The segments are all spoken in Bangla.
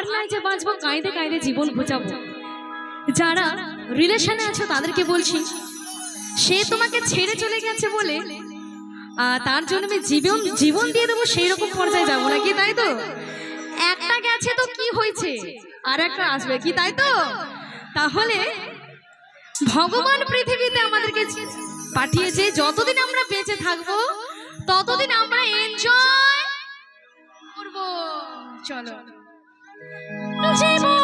আর নাই যে বাঁচবো, কাঁদে কাঁদে জীবন ঘুচাবো। যারা রিলেশনে আছো, তাদেরকে বলছি, সে তোমাকে ছেড়ে চলে গেছে বলে তার জন্য আমি জীবন জীবন দিয়ে দেবো সেই রকম পর্যায়ে যাব নাকি তাই তো? একটা গেছে তো কি হয়েছে? আর একটা আসবে, কি তাই তো? তাহলে ভগবান পৃথিবীতে আমাদেরকে পাঠিয়েছে, যতদিন আমরা বেঁচে থাকব, ততদিন আমরা এনজয় করব। চলো। 寂寞。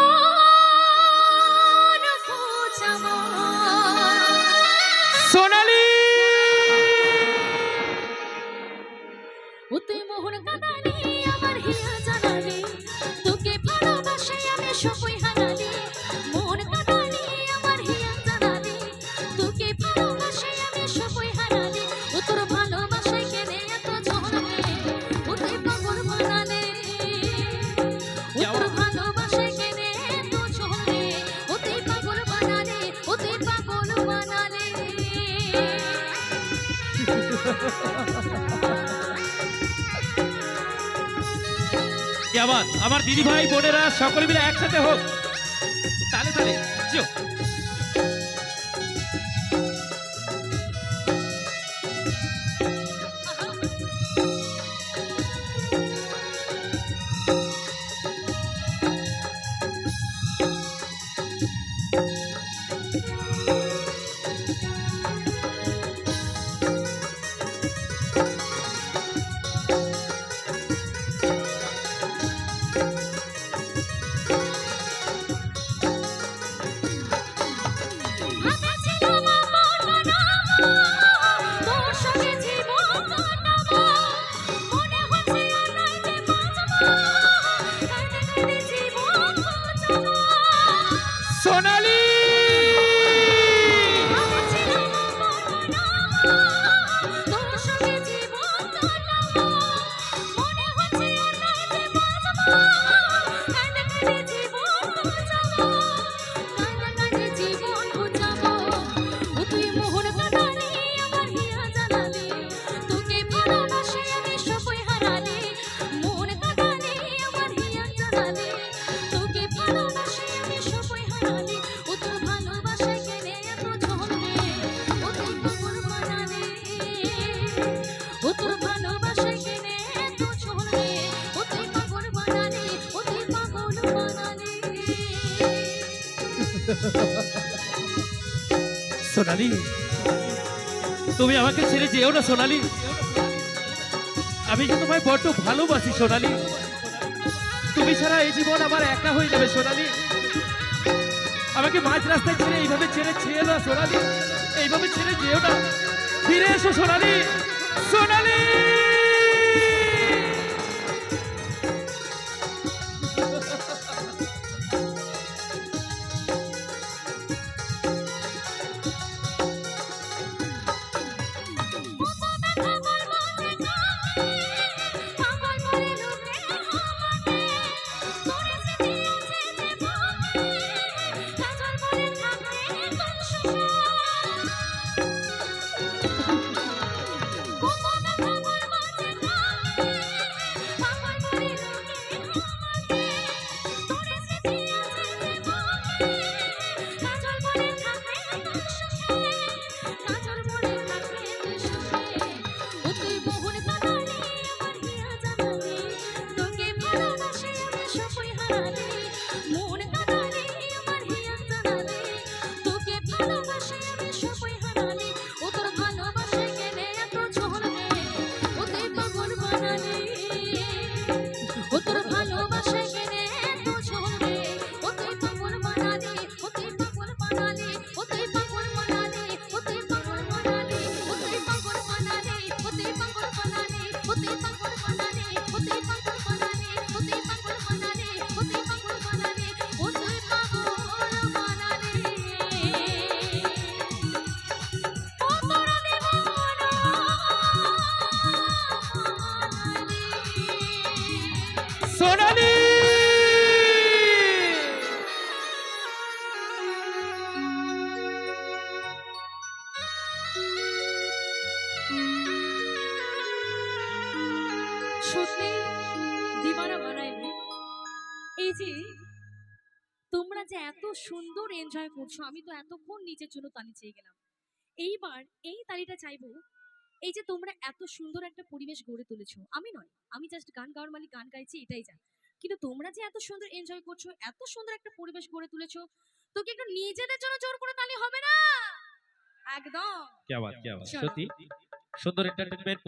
আবার? আমার দিদি ভাই বোনেরা সকলে মিলে একসাথে হোক। তাহলে তালে personal. সোনালি, তুমি আমাকে ছেড়ে যেও না সোনালি। আমি যে তোমায় বড্ড ভালোবাসি সোনালি। তুমি ছাড়া এই জীবন আমার একা হয়ে যাবে সোনালি। আমাকে মাঝ রাস্তায় ছেড়ে এইভাবে ছেড়ে ছেড়ে না সোনালি। এইভাবে ছেড়ে যেও না। ফিরে এসো সোনালি। সোনালি! সোনালি! বানায়নি যে, তোমরা যে এত সুন্দর এনজয় করছ, আমি তো এতক্ষণ নিজের জন্য তালি চেয়ে গেলাম। এইবার এই তালিটা চাইব এই যে তোমরা এত সুন্দর একটা পরিবেশ গড়ে তুলেছো আমি নয় আমি জাস্ট গান গাওয়ার মালিক গান গাইছি এটাই যা কিন্তু তোমরা যে এত সুন্দর এনজয় করছ এত সুন্দর একটা পরিবেশ গড়ে তুলেছো তো কি একটু নিজেদের জন্য জোর করে তালি হবে না? একদম। সত্যি? সুন্দর এন্টারটেনমেন্ট